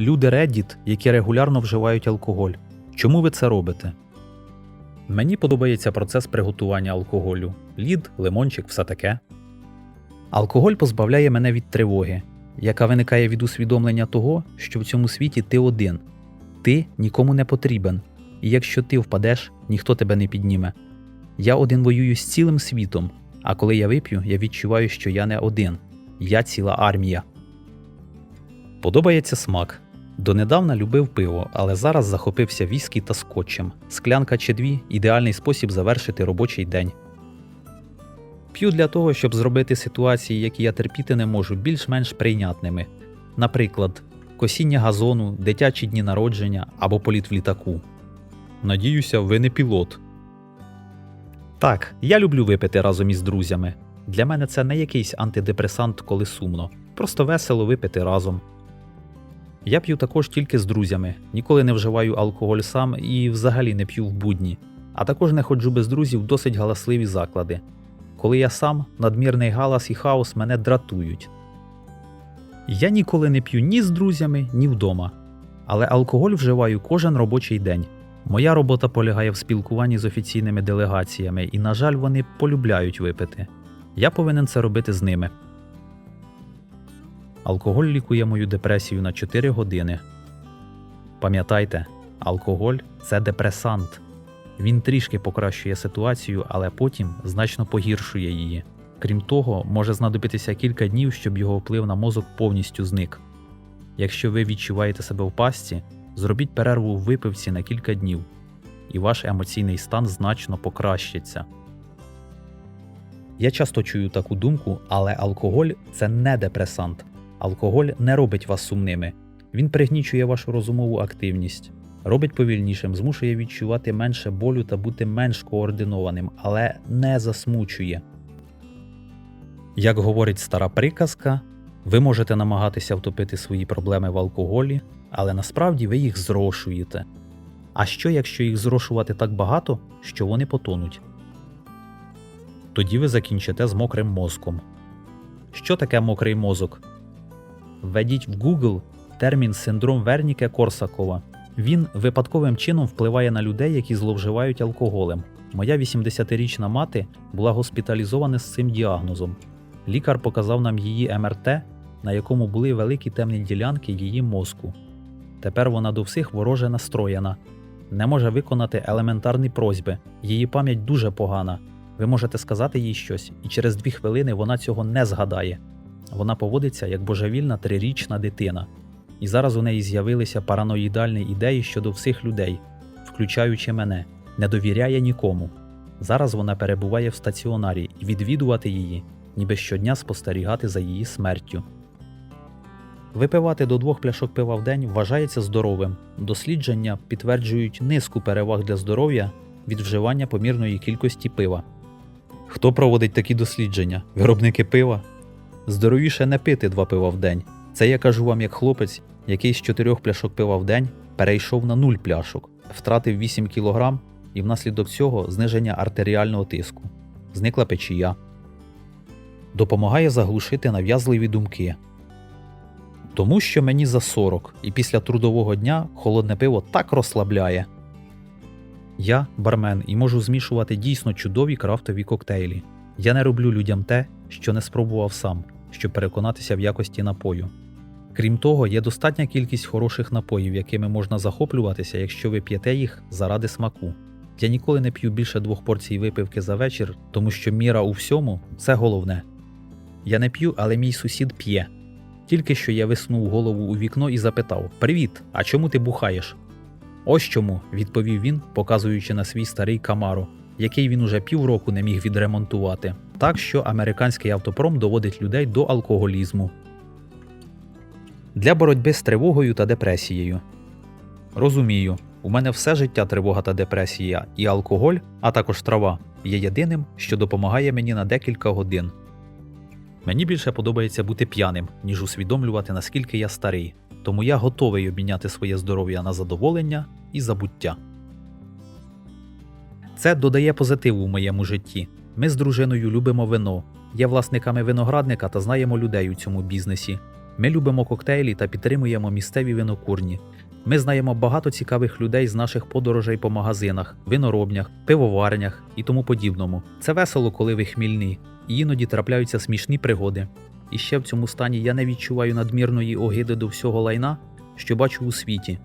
люди Reddit, які регулярно вживають алкоголь. Чому ви це робите? Мені подобається процес приготування алкоголю. Лід, лимончик, все таке. Алкоголь позбавляє мене від тривоги, яка виникає від усвідомлення того, що в цьому світі ти один. Ти нікому не потрібен, і якщо ти впадеш, ніхто тебе не підніме. Я один воюю з цілим світом, а коли я вип'ю, я відчуваю, що я не один. Я ціла армія. Подобається смак. Донедавна любив пиво, але зараз захопився віскі та скотчем. Склянка чи дві ідеальний спосіб завершити робочий день. П'ю для того, щоб зробити ситуації, які я терпіти не можу, більш-менш прийнятними. Наприклад, косіння газону, дитячі дні народження або політ в літаку. Надіюся, ви не пілот. Так, я люблю випити разом із друзями. Для мене це не якийсь антидепресант, коли сумно. Просто весело випити разом. Я п'ю також тільки з друзями, ніколи не вживаю алкоголь сам і взагалі не п'ю в будні, а також не ходжу без друзів в досить галасливі заклади. Коли я сам, надмірний галас і хаос мене дратують. Я ніколи не п'ю ні з друзями, ні вдома, але алкоголь вживаю кожен робочий день. Моя робота полягає в спілкуванні з офіційними делегаціями, і, на жаль, вони полюбляють випити. Я повинен це робити з ними. Алкоголь лікує мою депресію на 4 години. Пам'ятайте, алкоголь це депресант. Він трішки покращує ситуацію, але потім значно погіршує її. Крім того, може знадобитися кілька днів, щоб його вплив на мозок повністю зник. Якщо ви відчуваєте себе в пастці, зробіть перерву в випивці на кілька днів, і ваш емоційний стан значно покращиться. Я часто чую таку думку, але алкоголь це не депресант. Алкоголь не робить вас сумними. Він пригнічує вашу розумову активність, робить повільнішим, змушує відчувати менше болю та бути менш координованим, але не засмучує. Як говорить стара приказка, ви можете намагатися втопити свої проблеми в алкоголі, але насправді ви їх зрошуєте. А що, якщо їх зрошувати так багато, що вони потонуть? Тоді ви закінчите з мокрим мозком. Що таке мокрий мозок? Введіть в Google термін синдром Верніке Корсакова. Він випадковим чином впливає на людей, які зловживають алкоголем. Моя 80-річна мати була госпіталізована з цим діагнозом. Лікар показав нам її МРТ, на якому були великі темні ділянки її мозку. Тепер вона до всіх вороже настроєна, не може виконати елементарні просьби. Її пам'ять дуже погана. Ви можете сказати їй щось, і через дві хвилини вона цього не згадає. Вона поводиться як божевільна трирічна дитина. І зараз у неї з'явилися параноїдальні ідеї щодо всіх людей, включаючи мене, не довіряє нікому. Зараз вона перебуває в стаціонарі і відвідувати її, ніби щодня спостерігати за її смертю. Випивати до двох пляшок пива в день вважається здоровим. Дослідження підтверджують низку переваг для здоров'я від вживання помірної кількості пива. Хто проводить такі дослідження? Виробники пива? Здоровіше не пити два пива в день. Це я кажу вам як хлопець, який з чотирьох пляшок пива в день перейшов на нуль пляшок, втратив 8 кг і внаслідок цього зниження артеріального тиску. Зникла печія. Допомагає заглушити нав'язливі думки. Тому що мені за 40, і після трудового дня холодне пиво так розслабляє. Я бармен і можу змішувати дійсно чудові крафтові коктейлі. Я не роблю людям те, що не спробував сам, щоб переконатися в якості напою. Крім того, є достатня кількість хороших напоїв, якими можна захоплюватися, якщо ви п'єте їх заради смаку. Я ніколи не п'ю більше двох порцій випивки за вечір, тому що міра у всьому це головне. Я не п'ю, але мій сусід п'є. Тільки що я виснув голову у вікно і запитав: Привіт, а чому ти бухаєш? Ось чому, відповів він, показуючи на свій старий камаро, який він уже півроку не міг відремонтувати. Так що американський автопром доводить людей до алкоголізму. Для боротьби з тривогою та депресією. Розумію, у мене все життя тривога та депресія, і алкоголь, а також трава, є єдиним, що допомагає мені на декілька годин. Мені більше подобається бути п'яним, ніж усвідомлювати, наскільки я старий, тому я готовий обміняти своє здоров'я на задоволення і забуття. Це додає позитиву в моєму житті. Ми з дружиною любимо вино, є власниками виноградника та знаємо людей у цьому бізнесі. Ми любимо коктейлі та підтримуємо місцеві винокурні. Ми знаємо багато цікавих людей з наших подорожей по магазинах, виноробнях, пивоварнях і тому подібному. Це весело, коли ви хмільні, і іноді трапляються смішні пригоди. І ще в цьому стані я не відчуваю надмірної огиди до всього лайна, що бачу у світі.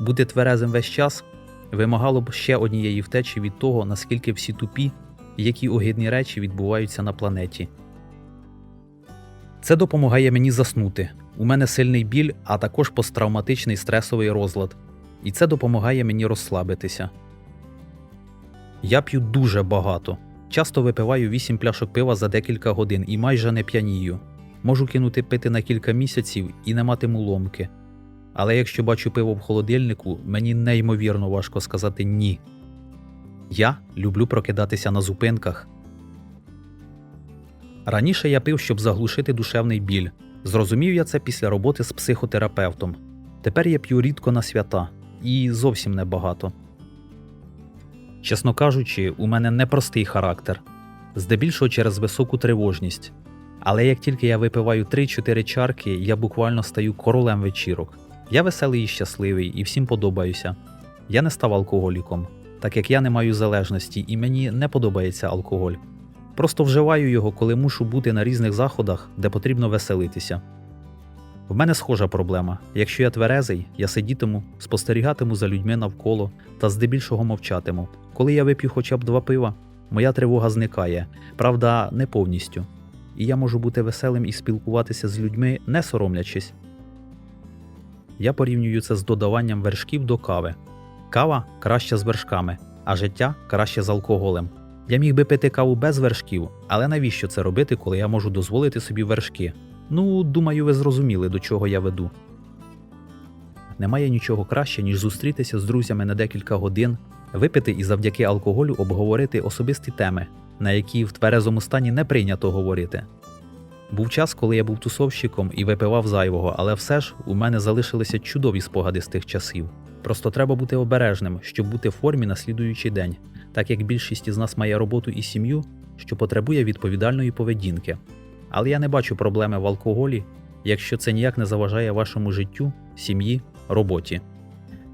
Бути тверезим весь час вимагало б ще однієї втечі від того, наскільки всі тупі які огидні речі відбуваються на планеті. Це допомагає мені заснути. У мене сильний біль, а також посттравматичний стресовий розлад. І це допомагає мені розслабитися. Я п'ю дуже багато. Часто випиваю 8 пляшок пива за декілька годин і майже не п'янію. Можу кинути пити на кілька місяців і не матиму ломки. Але якщо бачу пиво в холодильнику, мені неймовірно важко сказати ні. Я люблю прокидатися на зупинках. Раніше я пив, щоб заглушити душевний біль. Зрозумів я це після роботи з психотерапевтом. Тепер я п'ю рідко на свята і зовсім небагато. Чесно кажучи, у мене непростий характер, здебільшого через високу тривожність. Але як тільки я випиваю 3-4 чарки, я буквально стаю королем вечірок. Я веселий і щасливий, і всім подобаюся. Я не став алкоголіком, так як я не маю залежності і мені не подобається алкоголь. Просто вживаю його, коли мушу бути на різних заходах, де потрібно веселитися. В мене схожа проблема. Якщо я тверезий, я сидітиму, спостерігатиму за людьми навколо та здебільшого мовчатиму. Коли я вип'ю хоча б два пива, моя тривога зникає, правда, не повністю. І я можу бути веселим і спілкуватися з людьми, не соромлячись. Я порівнюю це з додаванням вершків до кави. Кава краще з вершками, а життя краще з алкоголем. Я міг би пити каву без вершків, але навіщо це робити, коли я можу дозволити собі вершки? Ну, думаю, ви зрозуміли, до чого я веду. Немає нічого краще, ніж зустрітися з друзями на декілька годин, випити і завдяки алкоголю обговорити особисті теми, на які в тверезому стані не прийнято говорити. Був час, коли я був тусовщиком і випивав зайвого, але все ж у мене залишилися чудові спогади з тих часів. Просто треба бути обережним, щоб бути в формі на слідуючий день, так як більшість із нас має роботу і сім'ю, що потребує відповідальної поведінки. Але я не бачу проблеми в алкоголі, якщо це ніяк не заважає вашому життю, сім'ї, роботі.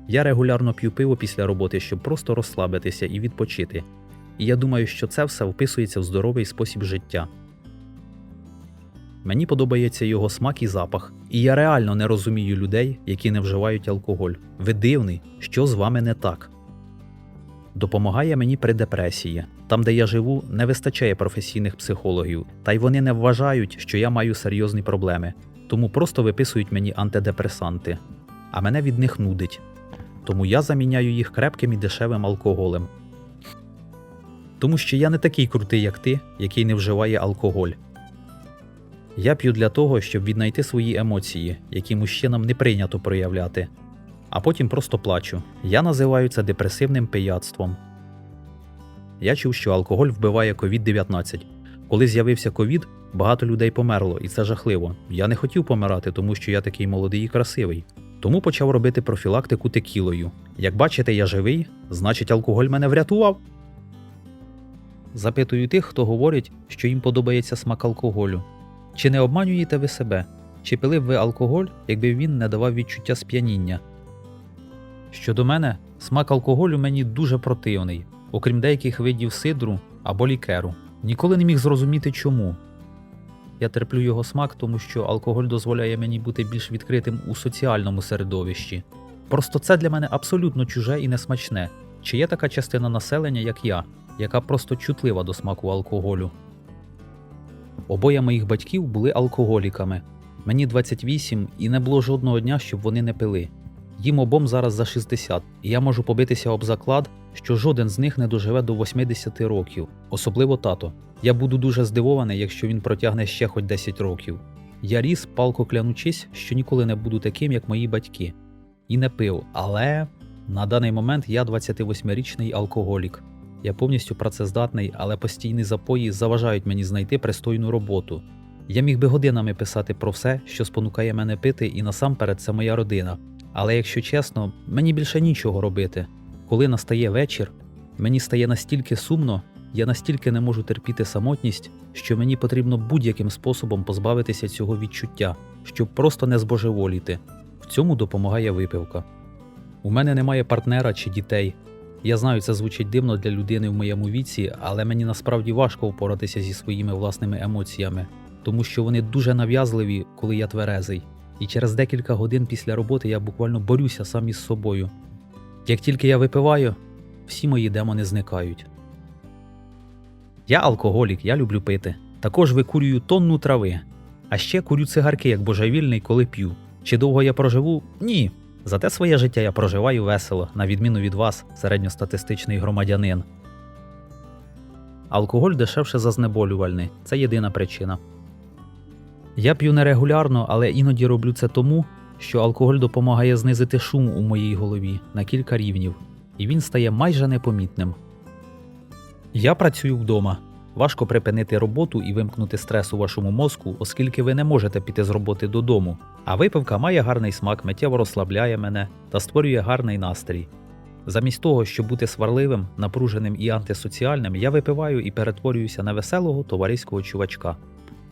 Я регулярно п'ю пиво після роботи, щоб просто розслабитися і відпочити. І я думаю, що це все вписується в здоровий спосіб життя. Мені подобається його смак і запах, і я реально не розумію людей, які не вживають алкоголь. Ви дивний, що з вами не так. Допомагає мені при депресії. Там, де я живу, не вистачає професійних психологів, та й вони не вважають, що я маю серйозні проблеми, тому просто виписують мені антидепресанти, а мене від них нудить. Тому я заміняю їх крепким і дешевим алкоголем. Тому що я не такий крутий, як ти, який не вживає алкоголь. Я п'ю для того, щоб віднайти свої емоції, які мужчинам не прийнято проявляти, а потім просто плачу. Я називаю це депресивним пияцтвом. Я чув, що алкоголь вбиває COVID-19. Коли з'явився ковід, багато людей померло, і це жахливо. Я не хотів помирати, тому що я такий молодий і красивий. Тому почав робити профілактику текілою. Як бачите, я живий, значить алкоголь мене врятував. Запитую тих, хто говорить, що їм подобається смак алкоголю. Чи не обманюєте ви себе? Чи пили б ви алкоголь, якби він не давав відчуття сп'яніння? Щодо мене, смак алкоголю мені дуже противний, окрім деяких видів сидру або лікеру. Ніколи не міг зрозуміти чому. Я терплю його смак, тому що алкоголь дозволяє мені бути більш відкритим у соціальному середовищі. Просто це для мене абсолютно чуже і несмачне. Чи є така частина населення, як я, яка просто чутлива до смаку алкоголю? Обоє моїх батьків були алкоголіками. Мені 28 і не було жодного дня, щоб вони не пили. Їм обом зараз за 60, і я можу побитися об заклад, що жоден з них не доживе до 80 років, особливо тато. Я буду дуже здивований, якщо він протягне ще хоч 10 років. Я ріс, палко клянучись, що ніколи не буду таким, як мої батьки. І не пив, але на даний момент я 28-річний алкоголік. Я повністю працездатний, але постійні запої заважають мені знайти пристойну роботу. Я міг би годинами писати про все, що спонукає мене пити, і насамперед це моя родина. Але якщо чесно, мені більше нічого робити. Коли настає вечір, мені стає настільки сумно, я настільки не можу терпіти самотність, що мені потрібно будь-яким способом позбавитися цього відчуття, щоб просто не збожеволіти. В цьому допомагає випивка. У мене немає партнера чи дітей. Я знаю, це звучить дивно для людини в моєму віці, але мені насправді важко впоратися зі своїми власними емоціями, тому що вони дуже нав'язливі, коли я тверезий. І через декілька годин після роботи я буквально борюся сам із собою. Як тільки я випиваю, всі мої демони зникають. Я алкоголік, я люблю пити. Також викурюю тонну трави. А ще курю цигарки як божевільний, коли п'ю. Чи довго я проживу? Ні. Зате своє життя я проживаю весело, на відміну від вас, середньостатистичний громадянин. Алкоголь дешевше за знеболювальний це єдина причина. Я п'ю нерегулярно, але іноді роблю це тому, що алкоголь допомагає знизити шум у моїй голові на кілька рівнів, і він стає майже непомітним. Я працюю вдома. Важко припинити роботу і вимкнути стрес у вашому мозку, оскільки ви не можете піти з роботи додому. А випивка має гарний смак, миттєво розслабляє мене та створює гарний настрій. Замість того, щоб бути сварливим, напруженим і антисоціальним, я випиваю і перетворююся на веселого товариського чувачка.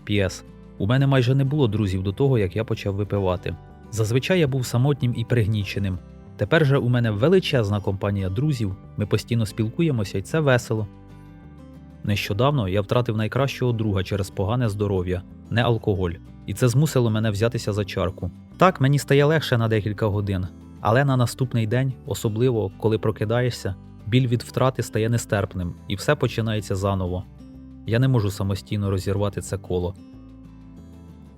П'єс. У мене майже не було друзів до того, як я почав випивати. Зазвичай я був самотнім і пригніченим. Тепер же у мене величезна компанія друзів, ми постійно спілкуємося, і це весело. Нещодавно я втратив найкращого друга через погане здоров'я, не алкоголь, і це змусило мене взятися за чарку. Так, мені стає легше на декілька годин, але на наступний день, особливо коли прокидаєшся, біль від втрати стає нестерпним, і все починається заново. Я не можу самостійно розірвати це коло.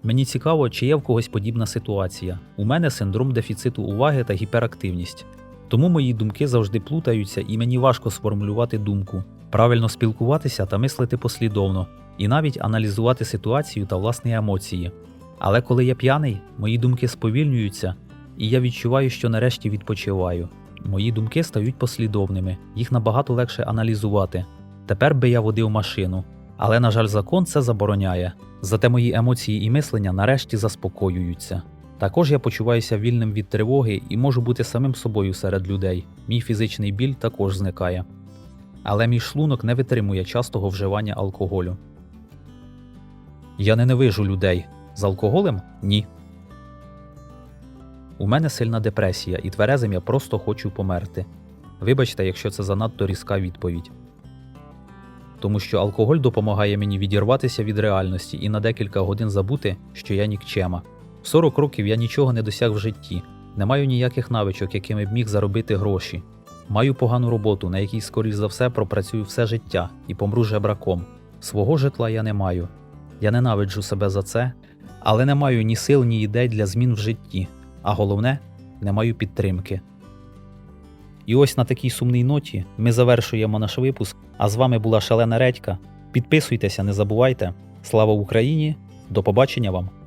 Мені цікаво, чи є в когось подібна ситуація. У мене синдром дефіциту уваги та гіперактивність. Тому мої думки завжди плутаються і мені важко сформулювати думку, правильно спілкуватися та мислити послідовно, і навіть аналізувати ситуацію та власні емоції. Але коли я п'яний, мої думки сповільнюються, і я відчуваю, що нарешті відпочиваю. Мої думки стають послідовними, їх набагато легше аналізувати. Тепер би я водив машину, але, на жаль, закон це забороняє. Зате мої емоції і мислення нарешті заспокоюються. Також я почуваюся вільним від тривоги і можу бути самим собою серед людей. Мій фізичний біль також зникає. Але мій шлунок не витримує частого вживання алкоголю. Я ненавижу людей. З алкоголем ні. У мене сильна депресія, і тверезим я просто хочу померти. Вибачте, якщо це занадто різка відповідь. Тому що алкоголь допомагає мені відірватися від реальності і на декілька годин забути, що я нікчема. В 40 років я нічого не досяг в житті, не маю ніяких навичок, якими б міг заробити гроші. Маю погану роботу, на якій, скоріш за все, пропрацюю все життя і помру жебраком. Свого житла я не маю. Я ненавиджу себе за це, але не маю ні сил, ні ідей для змін в житті, а головне, не маю підтримки. І ось на такій сумній ноті ми завершуємо наш випуск. А з вами була Шалена Редька. Підписуйтеся, не забувайте. Слава Україні! До побачення вам!